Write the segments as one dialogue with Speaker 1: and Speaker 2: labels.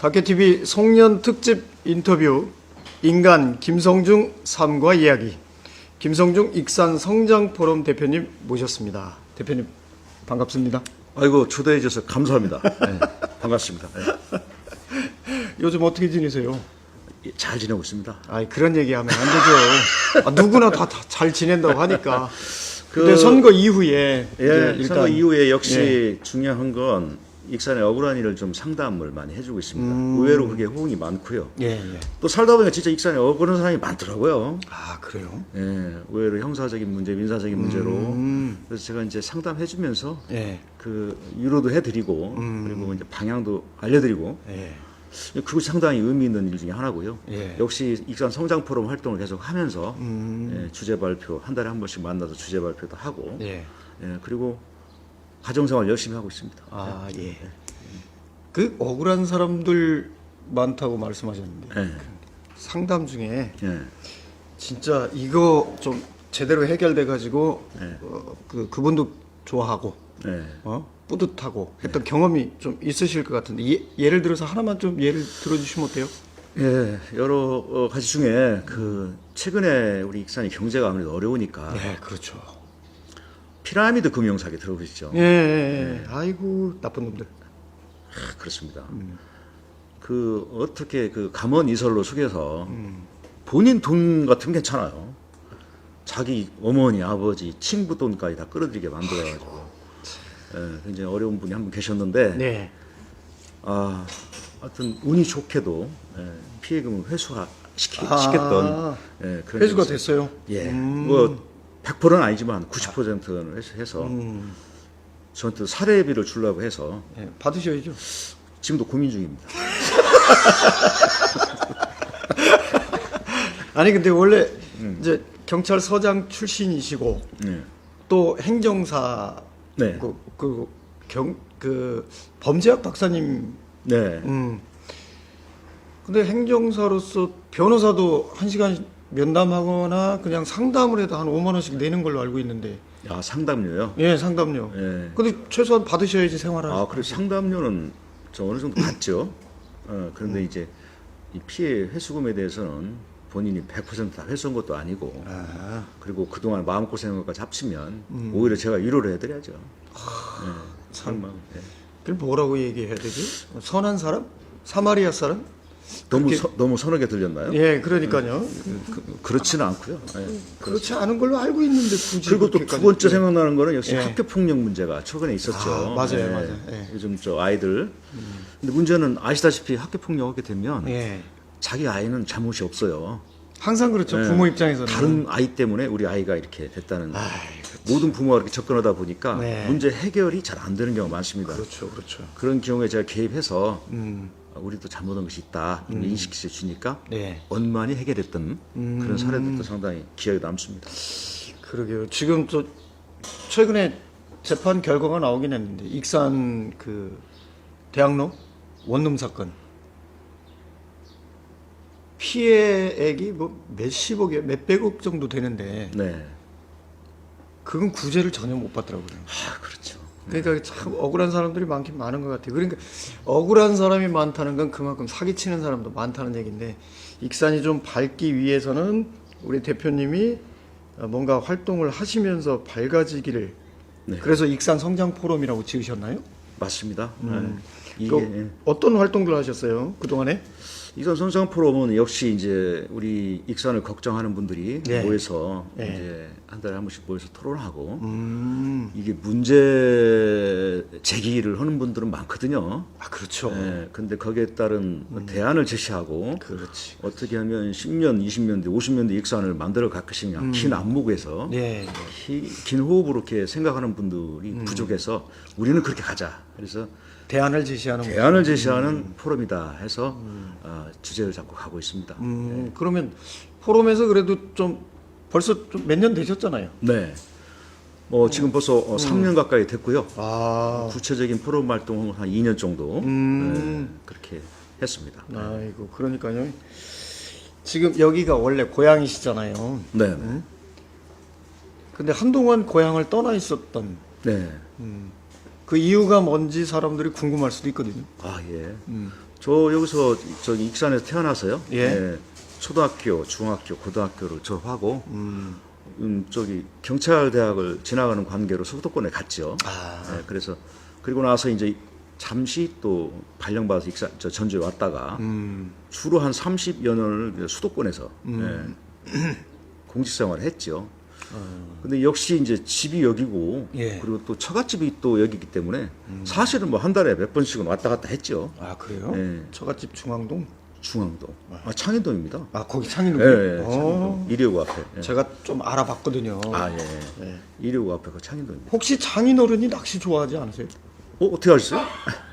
Speaker 1: 다케TV 송년 특집 인터뷰 인간 김성중 삶과 이야기 김성중 익산 성장 포럼 대표님 모셨습니다. 대표님 반갑습니다.
Speaker 2: 아이고 초대해 주셔서 감사합니다. 네, 반갑습니다. 네.
Speaker 1: 요즘 어떻게 지내세요?
Speaker 2: 예, 잘 지내고 있습니다.
Speaker 1: 아이 그런 얘기하면 안 되죠. 아, 누구나 다 잘 지낸다고 하니까.
Speaker 2: 그-
Speaker 1: 근데 선거 이후에
Speaker 2: 예,
Speaker 1: 이제
Speaker 2: 선거 이후에 역시
Speaker 1: 예.
Speaker 2: 중요한 건 익산의 억울한 일을 좀 상담을 많이 해주고 있습니다. 의외로 그게 호응이 많고요.
Speaker 1: 예, 예.
Speaker 2: 또 살다 보니까 진짜 익산에 억울한 사람이 많더라고요.
Speaker 1: 아 그래요?
Speaker 2: 예, 의외로 형사적인 문제, 민사적인 문제로.
Speaker 1: 음.
Speaker 2: 그래서 제가 이제 상담해주면서
Speaker 1: 예,
Speaker 2: 그 위로도 해드리고 그리고 이제 방향도 알려드리고
Speaker 1: 예,
Speaker 2: 그것이 상당히 의미 있는 일 중에 하나고요.
Speaker 1: 예.
Speaker 2: 역시 익산 성장 포럼 활동을 계속 하면서
Speaker 1: 음.
Speaker 2: 예, 주제 발표 한 달에 한 번씩 만나서 주제 발표도 하고
Speaker 1: 예.
Speaker 2: 예, 그리고 가정생활 열심히 하고 있습니다.
Speaker 1: 아 예. 그 억울한 사람들 많다고 말씀하셨는데
Speaker 2: 예,
Speaker 1: 상담 중에
Speaker 2: 예.
Speaker 1: 진짜 이거 좀 제대로 해결돼 가지고
Speaker 2: 네.
Speaker 1: 어, 그 그분도 좋아하고
Speaker 2: 예.
Speaker 1: 어? 뿌듯하고 했던 경험이 좀 있으실 것 같은데 예, 예를 들어서 하나만 좀 예를 들어주시면 어때요?
Speaker 2: 예, 여러 어, 가지 중에 그 최근에 우리 익산이 경제가 아무래도 어려우니까
Speaker 1: 네, 그렇죠.
Speaker 2: 피라미드 금융사기 들어보시죠?
Speaker 1: 예, 예, 예. 아이고 나쁜 놈들.
Speaker 2: 아, 그렇습니다.
Speaker 1: 음.
Speaker 2: 그 어떻게 그 감원 이설로 속여서 본인 돈 같으면 괜찮아요. 자기 어머니, 아버지, 친구 돈까지 다 끌어들이게 만들어가지고 예, 굉장히 어려운 분이 한 분 계셨는데
Speaker 1: 네.
Speaker 2: 아, 하여튼 운이 좋게도 예, 피해금을 회수시켰던
Speaker 1: 아,
Speaker 2: 예, 그런
Speaker 1: 회수가
Speaker 2: 있어요.
Speaker 1: 됐어요.
Speaker 2: 예,
Speaker 1: 음.
Speaker 2: 뭐 100%는 아니지만 90%는 회수해서
Speaker 1: 음.
Speaker 2: 저한테 사례비를 주려고 해서
Speaker 1: 예, 받으셔야죠.
Speaker 2: 지금도 고민 중입니다.
Speaker 1: 아니 근데 원래
Speaker 2: 음.
Speaker 1: 이제 경찰서장 출신이시고
Speaker 2: 네.
Speaker 1: 또 행정사
Speaker 2: 네.
Speaker 1: 그, 그, 경, 그 범죄학 박사님
Speaker 2: 네.
Speaker 1: 음. 근데 행정사로서 변호사도 한 시간 면담하거나 그냥 상담을 해도 한 5만 원씩 내는 걸로 알고 있는데
Speaker 2: 아, 상담료요?
Speaker 1: 예 상담료
Speaker 2: 예.
Speaker 1: 근데 최소한 받으셔야지 생활할
Speaker 2: 아, 그래 상담료는 저 어느 정도 받죠. 어, 그런데 이제 이 피해 회수금에 대해서는 본인이 100%다 회수한 것도 아니고
Speaker 1: 아,
Speaker 2: 그리고 그동안 마음고생한 것까지 합치면 오히려 제가 위로를 해드려야죠. 예, 참 마음. 예.
Speaker 1: 그걸 뭐라고 얘기해야 되지 선한 사람 사마리아 사람
Speaker 2: 너무
Speaker 1: 그렇게-
Speaker 2: 서, 너무 선하게 들렸나요?
Speaker 1: 예 그러니까요
Speaker 2: 그, 그렇지는 않고요. 예.
Speaker 1: 그렇지 않은 걸로 알고 있는데 굳이
Speaker 2: 그리고 또 두 번째 생각나는 거는 역시
Speaker 1: 예.
Speaker 2: 학교 폭력 문제가 최근에 있었죠.
Speaker 1: 아, 맞아요, 맞아요. 예.
Speaker 2: 요즘 저 아이들. 근데 문제는 아시다시피 학교 폭력하게 되면
Speaker 1: 예
Speaker 2: 자기 아이는 잘못이 없어요.
Speaker 1: 항상 그렇죠
Speaker 2: 예.
Speaker 1: 부모 입장에서는
Speaker 2: 다른 아이 때문에 우리 아이가 이렇게 됐다는
Speaker 1: 아이,
Speaker 2: 모든 부모가 이렇게 접근하다 보니까
Speaker 1: 네.
Speaker 2: 문제 해결이 잘 안 되는 경우가 많습니다.
Speaker 1: 그렇죠 그렇죠
Speaker 2: 그런 경우에 제가 개입해서
Speaker 1: 음
Speaker 2: 아, 우리도 잘못한 것이 있다 좀 인식시켜 주니까
Speaker 1: 네.
Speaker 2: 원만히 해결했던
Speaker 1: 음.
Speaker 2: 그런 사례들도 상당히 기억에 남습니다.
Speaker 1: 그러게요. 지금 또 최근에 재판 결과가 나오긴 했는데 익산 그 대학로 원룸 사건 피해액이 뭐 몇십억에 몇백억 정도 되는데
Speaker 2: 네.
Speaker 1: 그건 구제를 전혀 못 받더라고요.
Speaker 2: 아, 그렇죠.
Speaker 1: 그러니까 참 억울한 사람들이 많긴 많은 것 같아요. 그러니까 억울한 사람이 많다는 건 그만큼 사기치는 사람도 많다는 얘기인데 익산이 좀 밝기 위해서는 우리 대표님이 어, 뭔가 활동을 하시면서 밝아지기를
Speaker 2: 네.
Speaker 1: 그래서 익산 성장 포럼이라고 지으셨나요?
Speaker 2: 맞습니다.
Speaker 1: 음.
Speaker 2: 네. 이게
Speaker 1: 그 어떤 활동들 하셨어요 그 동안에?
Speaker 2: 이선 성장 포럼은 역시 이제 우리 익산을 걱정하는 분들이
Speaker 1: 네.
Speaker 2: 모여서
Speaker 1: 네.
Speaker 2: 이제 한 달에 한 번씩 모여서 토론하고
Speaker 1: 음,
Speaker 2: 이게 문제 제기를 하는 분들은 많거든요.
Speaker 1: 아 그렇죠.
Speaker 2: 예, 근데 거기에 따른 대안을 제시하고
Speaker 1: 그렇지.
Speaker 2: 어떻게 하면 10년, 20년 뒤, 50년 뒤 익산을 만들어 갈 것이냐 긴 안목에서
Speaker 1: 네.
Speaker 2: 기- 긴 호흡으로 이렇게 생각하는 분들이 부족해서 우리는 그렇게 가자. 그래서
Speaker 1: 대안을 제시하는.
Speaker 2: 대안을 제시하는 포럼이다 해서 아, 주제를 잡고 가고 있습니다.
Speaker 1: 음, 그러면 포럼에서 그래도 좀 벌써 좀 몇 년 되셨잖아요.
Speaker 2: 네. 뭐 지금 벌써 어, 3년 가까이 됐고요.
Speaker 1: 아,
Speaker 2: 구체적인 포럼 활동은 한 2년 정도
Speaker 1: 음.
Speaker 2: 네, 그렇게 했습니다.
Speaker 1: 아이고 그러니까요. 지금 여기가 원래 고향이시잖아요.
Speaker 2: 네. 네.
Speaker 1: 근데 한동안 고향을 떠나 있었던
Speaker 2: 네.
Speaker 1: 그 이유가 뭔지 사람들이 궁금할 수도 있거든요.
Speaker 2: 아 예.
Speaker 1: 음.
Speaker 2: 저 여기서 저기 익산에서 태어나서요.
Speaker 1: 예.
Speaker 2: 초등학교, 중학교, 고등학교를 졸업하고
Speaker 1: 음.
Speaker 2: 음, 저기 경찰 대학을 지나가는 관계로 수도권에 갔죠.
Speaker 1: 아.
Speaker 2: 예, 그래서 그리고 나서 이제 잠시 또 발령받아서 익산 저 전주에 왔다가
Speaker 1: 음.
Speaker 2: 주로 한 30여 년을 수도권에서 예, 공직 생활을 했죠. 근데 역시 이제 집이 여기고
Speaker 1: 예.
Speaker 2: 그리고 또 처갓집이 또 여기기 때문에 사실은 뭐 한 달에 몇 번씩은 왔다 갔다 했죠.
Speaker 1: 아 그래요?
Speaker 2: 예.
Speaker 1: 처갓집 중앙동?
Speaker 2: 중앙동, 아, 창인동입니다.
Speaker 1: 아 거기 창인동.
Speaker 2: 예, 예,
Speaker 1: 어.
Speaker 2: 창인동. 이리오구 앞에. 예.
Speaker 1: 제가 좀 알아봤거든요.
Speaker 2: 아 예, 예.
Speaker 1: 예.
Speaker 2: 이리오구 앞에 그 창인동입니다.
Speaker 1: 혹시 장인어른이 낚시 좋아하지 않으세요?
Speaker 2: 어 어떻게 하셨어요?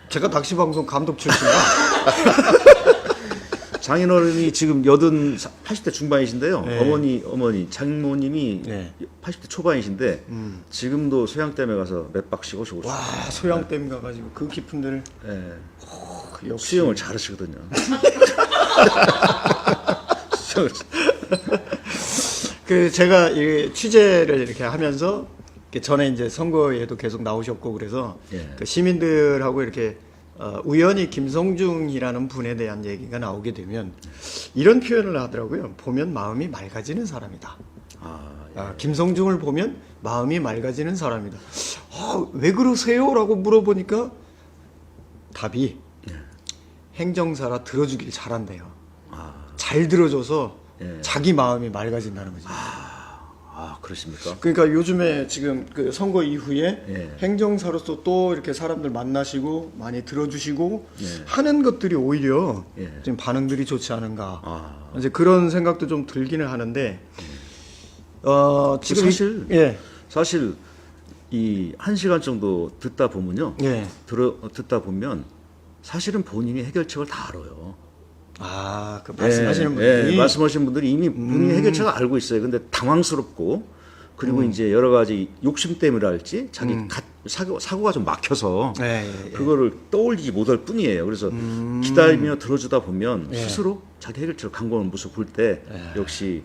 Speaker 1: 제가 낚시 방송 감독 출신이라.
Speaker 2: 장인어른이 지금 여든 80대 중반이신데요.
Speaker 1: 네.
Speaker 2: 어머니 어머니 장모님이
Speaker 1: 네.
Speaker 2: 80대 초반이신데 지금도 소양댐에 가서 몇 박씩 오시고
Speaker 1: 와 소양댐 가가지고 그 깊은 데를
Speaker 2: 예.
Speaker 1: 그 역시
Speaker 2: 수영을 잘하시거든요. 수영을
Speaker 1: 그 제가 이 취재를 이렇게 하면서 전에 이제 선거에도 계속 나오셨고 그래서
Speaker 2: 예.
Speaker 1: 그 시민들하고 이렇게 어, 우연히 김성중이라는 분에 대한 얘기가 나오게 되면 이런 표현을 하더라고요. 보면 마음이 맑아지는 사람이다.
Speaker 2: 아,
Speaker 1: 아, 김성중을 보면 마음이 맑아지는 사람이다. 아, 왜 그러세요?라고 물어보니까 답이 행정사라 들어주길 잘한대요.
Speaker 2: 아,
Speaker 1: 잘 들어줘서
Speaker 2: 예.
Speaker 1: 자기 마음이 맑아진다는 거지.
Speaker 2: 아 그렇습니까?
Speaker 1: 그러니까 요즘에 지금 그 선거 이후에
Speaker 2: 예.
Speaker 1: 행정사로서 또 이렇게 사람들 만나시고 많이 들어주시고
Speaker 2: 예.
Speaker 1: 하는 것들이 오히려
Speaker 2: 예.
Speaker 1: 지금 반응들이 좋지 않은가.
Speaker 2: 아,
Speaker 1: 이제 그런 생각도 좀 들기는 하는데 어 지금 이-
Speaker 2: 사실-
Speaker 1: 예
Speaker 2: 사실 이 한 시간 정도 듣다 보면요,
Speaker 1: 예.
Speaker 2: 들어 듣다 보면 사실은 본인이 해결책을 다 알아요.
Speaker 1: 아, 그 말씀하시는
Speaker 2: 예,
Speaker 1: 분이 음.
Speaker 2: 예, 말씀하시는 분들이 이미 본인이 해결책을 알고 있어요. 근데 당황스럽고 그리고
Speaker 1: 음.
Speaker 2: 이제 여러 가지 욕심 때문이랄지 자기 가- 사고, 사고가 좀 막혀서
Speaker 1: 예, 예, 예.
Speaker 2: 그거를 떠올리지 못할 뿐이에요. 그래서
Speaker 1: 음.
Speaker 2: 기다리며 들어주다 보면
Speaker 1: 예.
Speaker 2: 스스로 자기 해결책을 강구하는 모습 볼 때 역시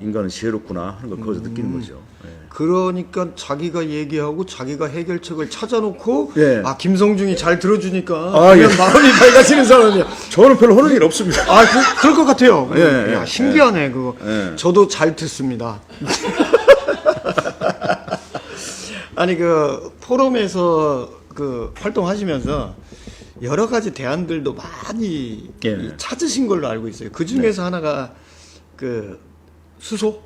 Speaker 2: 인간은 지혜롭구나 하는 걸 거기서 느끼는
Speaker 1: 음.
Speaker 2: 거죠. 예.
Speaker 1: 그러니까 자기가 얘기하고 자기가 해결책을 찾아놓고
Speaker 2: 예.
Speaker 1: 아 김성중이 잘 들어주니까
Speaker 2: 아,
Speaker 1: 그냥
Speaker 2: 예.
Speaker 1: 마음이 밝아지는 사람이야.
Speaker 2: 저는 별로 하는 일 없습니다.
Speaker 1: 아, 그, 그럴 것 같아요.
Speaker 2: 예,
Speaker 1: 야,
Speaker 2: 예,
Speaker 1: 신기하네, 그거.
Speaker 2: 예.
Speaker 1: 저도 잘 듣습니다. 아니, 그, 포럼에서 그 활동하시면서 여러 가지 대안들도 많이
Speaker 2: 예.
Speaker 1: 이 찾으신 걸로 알고 있어요. 그 중에서 하나가 그 수소?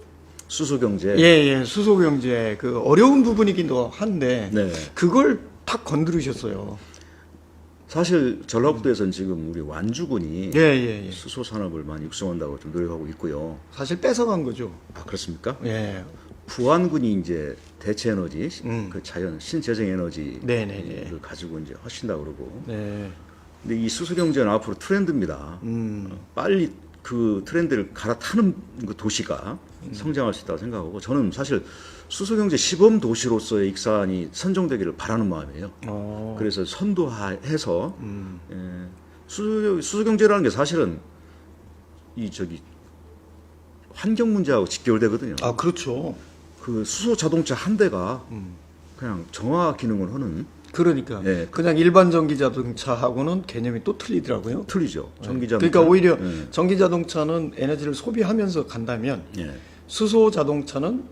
Speaker 2: 수소 경제.
Speaker 1: 예, 예, 수소 경제. 그 어려운 부분이기도 한데
Speaker 2: 네.
Speaker 1: 그걸 탁 건드리셨어요.
Speaker 2: 사실 전라북도에서는 지금 우리 완주군이
Speaker 1: 예, 예, 예.
Speaker 2: 수소 산업을 많이 육성한다고 좀 노력하고 있고요.
Speaker 1: 사실 뺏어간 거죠.
Speaker 2: 아 그렇습니까?
Speaker 1: 예.
Speaker 2: 부안군이 이제 대체 에너지,
Speaker 1: 음.
Speaker 2: 그 자연 신재생 에너지
Speaker 1: 네네네.
Speaker 2: 를 가지고 이제 하신다 그러고.
Speaker 1: 네.
Speaker 2: 근데 이 수소 경제는 앞으로 트렌드입니다.
Speaker 1: 음.
Speaker 2: 어, 빨리 그 트렌드를 갈아타는 그 도시가
Speaker 1: 음.
Speaker 2: 성장할 수 있다고 생각하고 저는 사실 수소 경제 시범 도시로서의 익산이 선정되기를 바라는 마음이에요.
Speaker 1: 어.
Speaker 2: 그래서 선도해서
Speaker 1: 음.
Speaker 2: 예, 수소, 수소 경제라는 게 사실은 이 저기 환경 문제하고 직결되거든요.
Speaker 1: 아, 그렇죠.
Speaker 2: 그 수소 자동차 한 대가
Speaker 1: 음.
Speaker 2: 그냥 정화 기능을 하는
Speaker 1: 그러니까
Speaker 2: 예.
Speaker 1: 그냥 일반 전기 자동차하고는 개념이 또 틀리더라고요.
Speaker 2: 틀리죠. 전기 자동차.
Speaker 1: 그러니까 오히려
Speaker 2: 예.
Speaker 1: 전기 자동차는 에너지를 소비하면서 간다면
Speaker 2: 예.
Speaker 1: 수소 자동차는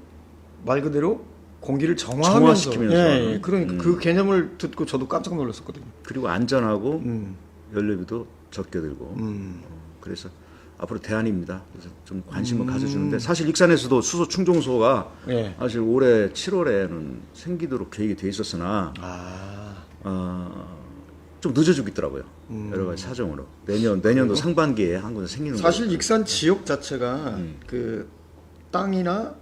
Speaker 1: 말 그대로 공기를 정화하면서
Speaker 2: 정화시키면서
Speaker 1: 예, 예. 그러니까
Speaker 2: 음.
Speaker 1: 그 개념을 듣고 저도 깜짝 놀랐었거든요.
Speaker 2: 그리고 안전하고
Speaker 1: 음.
Speaker 2: 연료비도 적게 들고
Speaker 1: 음.
Speaker 2: 어, 그래서 앞으로 대안입니다. 그래서 좀 관심을 가져주는데 사실 익산에서도 수소 충전소가
Speaker 1: 예.
Speaker 2: 사실 올해 7월에는 생기도록 계획이 돼 있었으나
Speaker 1: 아.
Speaker 2: 어, 좀 늦어지고 있더라고요.
Speaker 1: 음.
Speaker 2: 여러 가지 사정으로 내년 내년도 상반기에 한 군데 생기는
Speaker 1: 사실
Speaker 2: 거예요.
Speaker 1: 익산 지역 자체가
Speaker 2: 음.
Speaker 1: 그 땅이나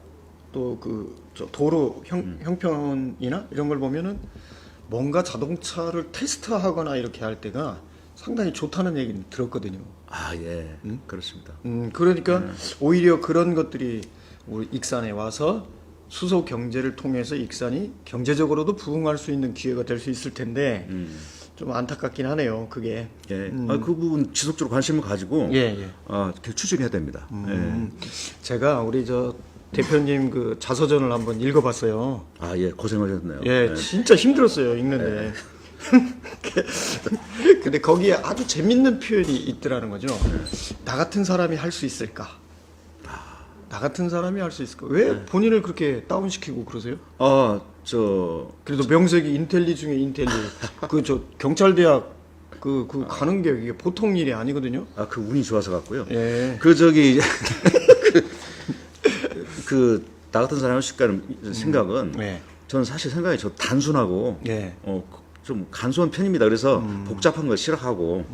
Speaker 1: 또그 도로 형,
Speaker 2: 음.
Speaker 1: 형편이나 이런 걸 보면은 뭔가 자동차를 테스트하거나 이렇게 할 때가 상당히 좋다는 얘기는 들었거든요.
Speaker 2: 아 예, 그렇습니다.
Speaker 1: 음, 그러니까
Speaker 2: 네.
Speaker 1: 오히려 그런 것들이 우리 익산에 와서 수소 경제를 통해서 익산이 경제적으로도 부흥할 수 있는 기회가 될 수 있을 텐데
Speaker 2: 음.
Speaker 1: 좀 안타깝긴 하네요. 그게.
Speaker 2: 예, 아, 그 부분 지속적으로 관심을 가지고
Speaker 1: 음. 예, 예.
Speaker 2: 아, 이렇게 추진해야 됩니다.
Speaker 1: 음, 제가 우리 저 대표님 그 자서전을 한번 읽어봤어요.
Speaker 2: 예. 아 예, 고생하셨네요.
Speaker 1: 예, 진짜 힘들었어요 읽는데. 근데 거기에 아주 재밌는 표현이 있더라는 거죠. 나 같은 사람이 할 수 있을까? 나 같은 사람이 할 수 있을까? 왜 본인을 그렇게 다운시키고 그러세요?
Speaker 2: 아, 저
Speaker 1: 그래도 명색이 인텔리 중에 인텔리. 그 저 경찰대학 그, 그 가는 게 이게 보통 일이 아니거든요.
Speaker 2: 아, 그 운이 좋아서 갔고요.
Speaker 1: 예.
Speaker 2: 그 저기 그 나 같은 사람이 할수 있다는 생각은
Speaker 1: 네.
Speaker 2: 저는 사실 생각이 저 단순하고
Speaker 1: 예.
Speaker 2: 어, 좀 간소한 편입니다. 그래서
Speaker 1: 음.
Speaker 2: 복잡한 걸 싫어하고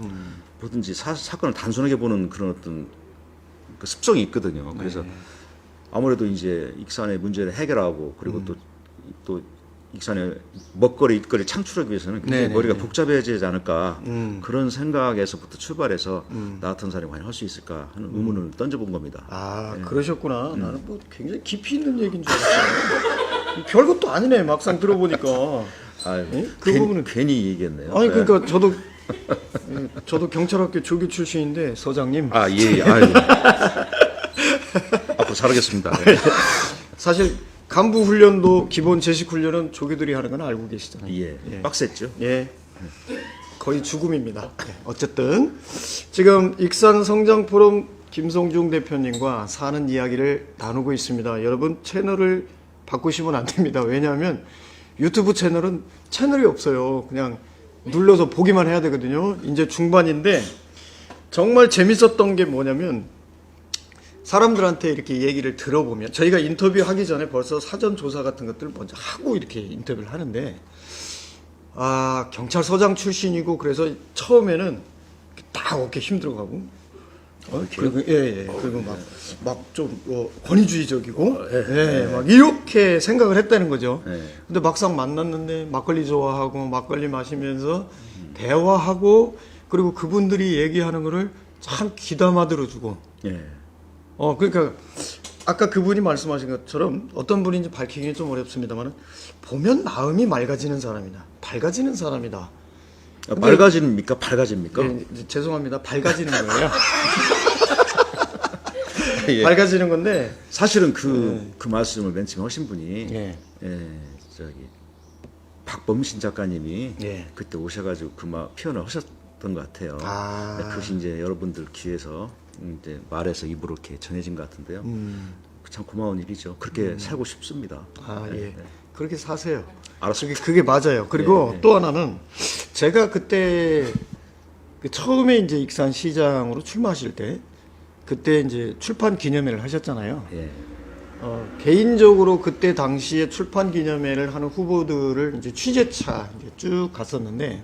Speaker 2: 뭐든지 사, 사건을 단순하게 보는 그런 어떤 그 습성이 있거든요. 그래서
Speaker 1: 네.
Speaker 2: 아무래도 이제 익산의 문제를 해결하고 그리고
Speaker 1: 음.
Speaker 2: 또또 익산의 먹거리 일거리 창출하기 위해서는 굉장히
Speaker 1: 네, 네,
Speaker 2: 머리가
Speaker 1: 네.
Speaker 2: 복잡해지지 않을까
Speaker 1: 음.
Speaker 2: 그런 생각에서부터 출발해서 나 같은 사람이 과연 할 수 있을까 하는 의문을 던져본 겁니다.
Speaker 1: 아 그러셨구나. 나는 뭐 굉장히 깊이 있는 얘기인 줄 알았어요. 별것도 아니네 막상 들어보니까.
Speaker 2: 아유,
Speaker 1: 예? 그
Speaker 2: 괜히,
Speaker 1: 부분은-
Speaker 2: 괜히 얘기했네요.
Speaker 1: 아니
Speaker 2: 네.
Speaker 1: 그러니까 저도 예, 저도 경찰학교 조교 출신인데 서장님
Speaker 2: 아 예, 예. 아유. 앞으로 잘하겠습니다. 네.
Speaker 1: 사실 간부 훈련도 기본 제식 훈련은 조교들이 하는 건 알고 계시잖아요.
Speaker 2: 예,
Speaker 1: 예.
Speaker 2: 빡셌죠.
Speaker 1: 예. 거의 죽음입니다. 예, 어쨌든 지금 익산 성장 포럼 김성중 대표님과 사는 이야기를 나누고 있습니다. 여러분 채널을 바꾸시면 안 됩니다. 왜냐하면 유튜브 채널은 채널이 없어요. 그냥 눌러서 보기만 해야 되거든요. 이제 중반인데 정말 재밌었던 게 뭐냐면 사람들한테 이렇게 얘기를 들어보면 저희가 인터뷰 하기 전에 벌써 사전 조사 같은 것들을 먼저 하고 이렇게 인터뷰를 하는데 아 경찰서장 출신이고 그래서 처음에는 딱 어깨 힘들어가고 어, 그리고 예예. 그리고 막막좀 어, 권위주의적이고 예, 막 이렇게 생각을 했다는 거죠.
Speaker 2: 예.
Speaker 1: 근데 막상 만났는데 막걸리 좋아하고 막걸리 마시면서 대화하고 그리고 그분들이 얘기하는 거를 참 귀담아 들어주고.
Speaker 2: 예.
Speaker 1: 어 그러니까 아까 그분이 말씀하신 것처럼 어떤 분인지 밝히기는 좀 어렵습니다만 보면 마음이 맑아지는 사람이다. 밝아지는 사람이다
Speaker 2: 아, 밝아집니까? 밝아집니까?
Speaker 1: 예, 이제 죄송합니다 밝아지는 거예요
Speaker 2: 예.
Speaker 1: 밝아지는 건데
Speaker 2: 사실은 그, 그 말씀을 맨 처음에 하신 분이
Speaker 1: 예.
Speaker 2: 예, 저기 박범신 작가님이
Speaker 1: 예.
Speaker 2: 그때 오셔가지고 그막 표현을 하셨던 것 같아요.
Speaker 1: 아.
Speaker 2: 네, 그것이 이제 여러분들 귀에서 이제 말해서 입으로 이렇게 전해진 것 같은데요.
Speaker 1: 음.
Speaker 2: 참 고마운 일이죠. 그렇게 살고 싶습니다.
Speaker 1: 아,
Speaker 2: 네,
Speaker 1: 예.
Speaker 2: 네.
Speaker 1: 그렇게 사세요.
Speaker 2: 알았습니다.
Speaker 1: 그게, 그게 맞아요. 그리고
Speaker 2: 예, 예.
Speaker 1: 또 하나는 제가 그때 그 처음에 이제 익산 시장으로 출마하실 때 그때 이제 출판 기념회를 하셨잖아요.
Speaker 2: 예.
Speaker 1: 어, 개인적으로 그때 당시에 출판 기념회를 하는 후보들을 이제 취재차 이제 쭉 갔었는데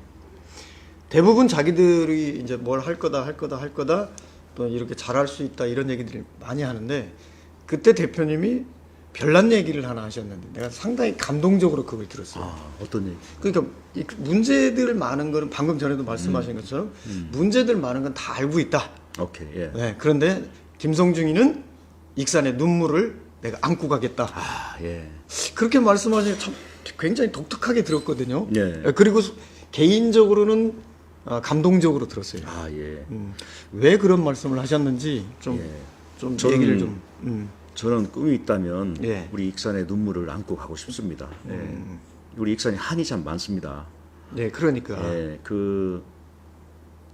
Speaker 1: 대부분 자기들이 이제 뭘 할 거다 할 거다 할 거다 또 이렇게 잘할 수 있다 이런 얘기들을 많이 하는데 그때 대표님이 별난 얘기를 하나 하셨는데 내가 상당히 감동적으로 그걸 들었어요.
Speaker 2: 아, 어떤 얘기?
Speaker 1: 그러니까 이 문제들 많은 거는 방금 전에도 말씀하신 것처럼 문제들 많은 건 다 알고 있다.
Speaker 2: 오케이. 예.
Speaker 1: 네, 그런데 김성중이는 익산의 눈물을 내가 안고 가겠다.
Speaker 2: 아, 예.
Speaker 1: 그렇게 말씀하시니 참 굉장히 독특하게 들었거든요.
Speaker 2: 예.
Speaker 1: 그리고 개인적으로는 아, 감동적으로 들었어요.
Speaker 2: 아, 예.
Speaker 1: 음, 왜 그런 말씀을 하셨는지 좀,
Speaker 2: 예.
Speaker 1: 좀
Speaker 2: 저는-
Speaker 1: 얘기를 좀. 음,
Speaker 2: 저는 꿈이 있다면
Speaker 1: 예.
Speaker 2: 우리 익산의 눈물을 안고 가고 싶습니다. 예.
Speaker 1: 음.
Speaker 2: 우리 익산이 한이 참 많습니다.
Speaker 1: 네, 그러니까.
Speaker 2: 예, 그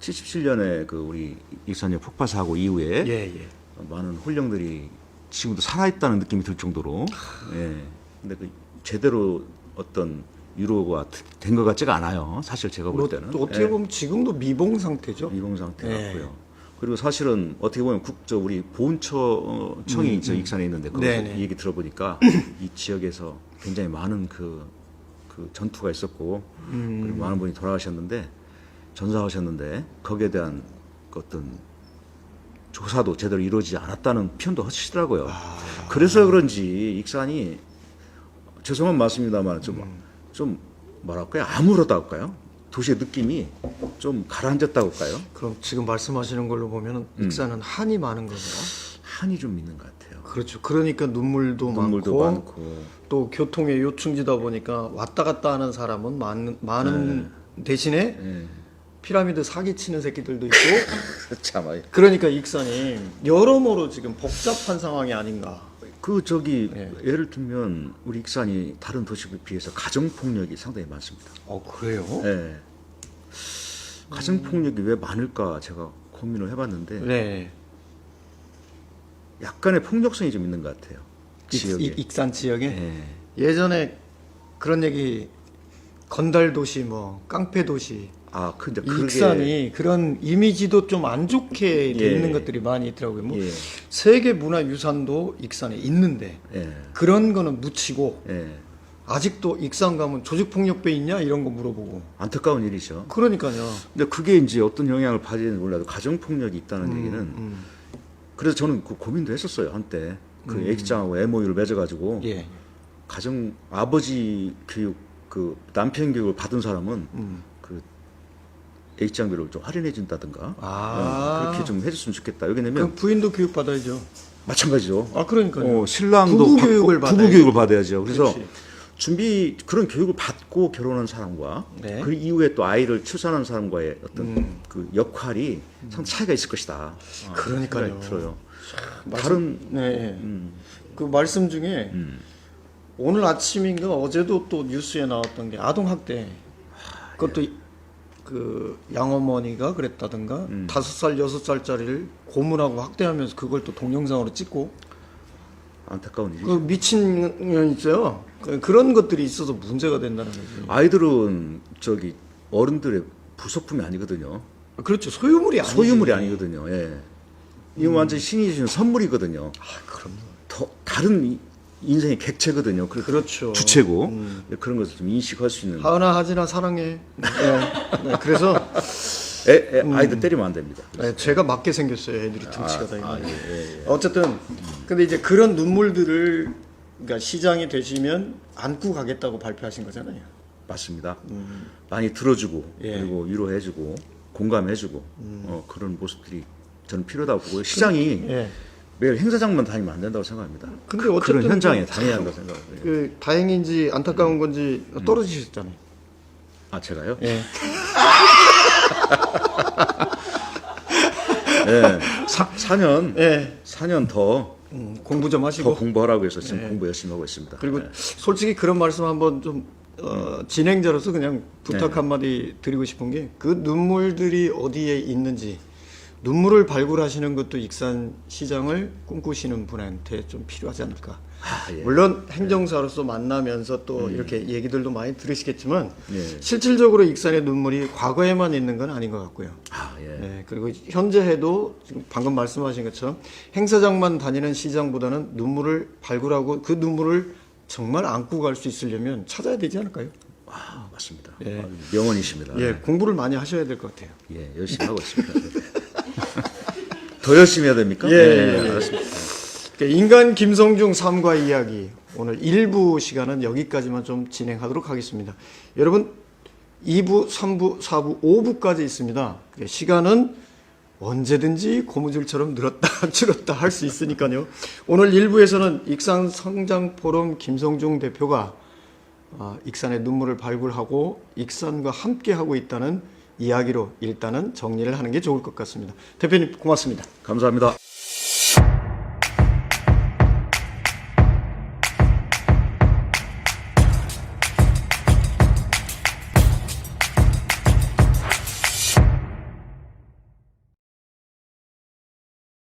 Speaker 2: 77년에 그 우리 익산역 폭파 사고 이후에
Speaker 1: 예, 예.
Speaker 2: 많은 홀령들이 지금도 살아있다는 느낌이 들 정도로 예. 근데 그 제대로 어떤 유로가 된 것 같지가 않아요. 사실 제가 볼
Speaker 1: 뭐,
Speaker 2: 때는
Speaker 1: 또 어떻게
Speaker 2: 예.
Speaker 1: 보면 지금도 미봉 상태죠.
Speaker 2: 미봉 상태
Speaker 1: 예.
Speaker 2: 같고요. 그리고 사실은 어떻게 보면 국저 우리 보훈처청이 저 익산에 있는데 거기서
Speaker 1: 음, 네네.
Speaker 2: 이 얘기 들어보니까 이 지역에서 굉장히 많은 그, 그 전투가 있었고
Speaker 1: 음.
Speaker 2: 그리고 많은 분이 돌아가셨는데 전사하셨는데 거기에 대한 그 어떤 조사도 제대로 이루어지지 않았다는 표현도 하시더라고요.
Speaker 1: 아.
Speaker 2: 그래서 그런지 익산이 죄송한 말씀입니다만 좀,
Speaker 1: 음.
Speaker 2: 좀 뭐랄까요 암울하다 할까요? 도시의 느낌이 좀 가라앉았다고 할까요?
Speaker 1: 그럼 지금 말씀하시는 걸로 보면
Speaker 2: 음.
Speaker 1: 익산은 한이 많은 겁니다.
Speaker 2: 한이 좀 있는 것 같아요.
Speaker 1: 그렇죠. 그러니까 눈물도,
Speaker 2: 눈물도
Speaker 1: 많고,
Speaker 2: 많고,
Speaker 1: 또 교통의 요충지다 보니까 왔다 갔다 하는 사람은 많은, 많은 대신에
Speaker 2: 예.
Speaker 1: 피라미드 사기 치는 새끼들도 있고
Speaker 2: 참, 아이,
Speaker 1: 그러니까 익산이 여러모로 지금 복잡한 상황이 아닌가.
Speaker 2: 그 저기
Speaker 1: 네.
Speaker 2: 예를 들면 우리 익산이 다른 도시에 비해서 가정 폭력이 상당히 많습니다.
Speaker 1: 어 그래요?
Speaker 2: 예. 가정 폭력이 왜 많을까 제가 고민을 해봤는데
Speaker 1: 네.
Speaker 2: 약간의 폭력성이 좀 있는 것 같아요. 지역에.
Speaker 1: 익, 익 산 지역에
Speaker 2: 예.
Speaker 1: 예전에 그런 얘기 건달 도시 뭐 깡패 도시
Speaker 2: 아 근데 그게
Speaker 1: 익산이 그런 이미지도 좀 안 좋게 돼
Speaker 2: 예.
Speaker 1: 있는 것들이 많이 있더라고요. 뭐
Speaker 2: 예.
Speaker 1: 세계 문화 유산도 익산에 있는데
Speaker 2: 예.
Speaker 1: 그런 거는 묻히고
Speaker 2: 예.
Speaker 1: 아직도 익산 가면 조직 폭력배 있냐 이런 거 물어보고
Speaker 2: 안타까운 일이죠.
Speaker 1: 그러니까요.
Speaker 2: 근데 그게 이제 어떤 영향을 받는지 몰라도 가정 폭력이 있다는 얘기는
Speaker 1: 음,
Speaker 2: 그래서 저는 그 고민도 했었어요 한때 그
Speaker 1: 음.
Speaker 2: 애기장하고 MOU를 맺어가지고
Speaker 1: 예.
Speaker 2: 가정 아버지 교육 그 남편 교육을 받은 사람은
Speaker 1: 음.
Speaker 2: 그 애기장비를 좀 할인해 준다든가
Speaker 1: 아.
Speaker 2: 어, 그렇게 좀 해줬으면 좋겠다. 왜냐면
Speaker 1: 부인도 교육 받아야죠.
Speaker 2: 마찬가지죠.
Speaker 1: 아 그러니까요.
Speaker 2: 어, 신랑도
Speaker 1: 부부
Speaker 2: 받고
Speaker 1: 교육을
Speaker 2: 부부
Speaker 1: 받아야죠.
Speaker 2: 교육을 받아야죠. 그래서
Speaker 1: 그렇지.
Speaker 2: 준비 그런 교육을 받고 결혼한 사람과
Speaker 1: 네.
Speaker 2: 그 이후에 또 아이를 출산한 사람과의 어떤
Speaker 1: 음.
Speaker 2: 그 역할이 참 차이가 있을 것이다. 어,
Speaker 1: 그러니까요.
Speaker 2: 들어요.
Speaker 1: 말씀-
Speaker 2: 다른
Speaker 1: 네.
Speaker 2: 음,
Speaker 1: 그 말씀 중에
Speaker 2: 음.
Speaker 1: 오늘 아침인가 어제도 또 뉴스에 나왔던 게 아동 학대. 그것도 그 양어머니가 그랬다든가
Speaker 2: 음.
Speaker 1: 다섯 살 여섯 살짜리를 고문하고 학대하면서 그걸 또 동영상으로 찍고
Speaker 2: 안타까운 일이죠.
Speaker 1: 그 미친 년 있어요. 그- 그런 것들이 있어서 문제가 된다는 거지.
Speaker 2: 아이들은 저기 어른들의 부속품이 아니거든요.
Speaker 1: 그렇죠. 소유물이 아니지.
Speaker 2: 소유물이 아니거든요. 예. 이건 완전 신이 주신 선물이거든요.
Speaker 1: 아, 그럼요.
Speaker 2: 더 다른 이- 인생의 객체거든요. 그
Speaker 1: 그렇죠.
Speaker 2: 주체고
Speaker 1: 음.
Speaker 2: 그런 것을 좀 인식할 수 있는.
Speaker 1: 하은아 하진아 사랑해. 네. 네, 그래서
Speaker 2: 애, 애, 아이들 때리면 안 됩니다.
Speaker 1: 네, 제가 맞게 생겼어요. 애들이 등치가 다
Speaker 2: 아,
Speaker 1: 있는.
Speaker 2: 예, 예.
Speaker 1: 어쨌든 근데 이제 그런 눈물들을 그러니까 시장이 되시면 안고 가겠다고 발표하신 거잖아요.
Speaker 2: 맞습니다. 많이 들어주고
Speaker 1: 음. 예. 음.
Speaker 2: 그리고 위로해주고 공감해주고 어, 그런 모습들이 저는 필요하다고 보고 시장이
Speaker 1: 예.
Speaker 2: 매일 행사장만 다니면 안 된다고 생각합니다.
Speaker 1: 근데
Speaker 2: 그-
Speaker 1: 어쨌든
Speaker 2: 그런 현장에
Speaker 1: 그-
Speaker 2: 다녀야 한다고 생각해요.
Speaker 1: 그 다행인지 안타까운 건지 떨어지셨잖아요.
Speaker 2: 아 제가요?
Speaker 1: 예.
Speaker 2: 네. 사, 4년
Speaker 1: 예.
Speaker 2: 4년 더,
Speaker 1: 음, 공부
Speaker 2: 좀더
Speaker 1: 하시고
Speaker 2: 공부하라고 해서 지금 공부 열심히 하고 있습니다.
Speaker 1: 그리고
Speaker 2: 네.
Speaker 1: 솔직히 그런 말씀 한번 좀 어, 진행자로서 그냥 부탁
Speaker 2: 네.
Speaker 1: 한마디 드리고 싶은 게 그 눈물들이 어디에 있는지 눈물을 발굴하시는 것도 익산 시장을 꿈꾸시는 분한테 좀 필요하지 않을까.
Speaker 2: 아, 예.
Speaker 1: 물론 행정사로서 만나면서 또 이렇게 얘기들도 많이 들으시겠지만
Speaker 2: 예.
Speaker 1: 실질적으로 익산의 눈물이 과거에만 있는 건 아닌 것 같고요.
Speaker 2: 아 예.
Speaker 1: 네, 그리고 현재 해도 지금 방금 말씀하신 것처럼 행사장만 다니는 시장보다는 눈물을 발굴하고 그 눈물을 정말 안고 갈 수 있으려면 찾아야 되지 않을까요?
Speaker 2: 아 맞습니다.
Speaker 1: 예.
Speaker 2: 아, 명언이십니다.
Speaker 1: 예, 공부를 많이 하셔야 될 것 같아요.
Speaker 2: 예, 열심히 하고 있습니다. 더 열심히 해야 됩니까?
Speaker 1: 예, 예, 예.
Speaker 2: 알았습니다.
Speaker 1: 그러니까 인간 김성중 삶과 이야기 오늘 1부 시간은 여기까지만 좀 진행하도록 하겠습니다. 여러분 2부, 3부, 4부, 5부까지 있습니다. 예, 시간은 언제든지 고무줄처럼 늘었다 줄었다 할 수 있으니까요. 오늘 1부에서는 익산 성장 포럼 김성중 대표가 아, 익산의 눈물을 발굴하고 익산과 함께 하고 있다는 이야기로 일단은 정리를 하는 게 좋을 것 같습니다. 대표님 고맙습니다.
Speaker 2: 감사합니다.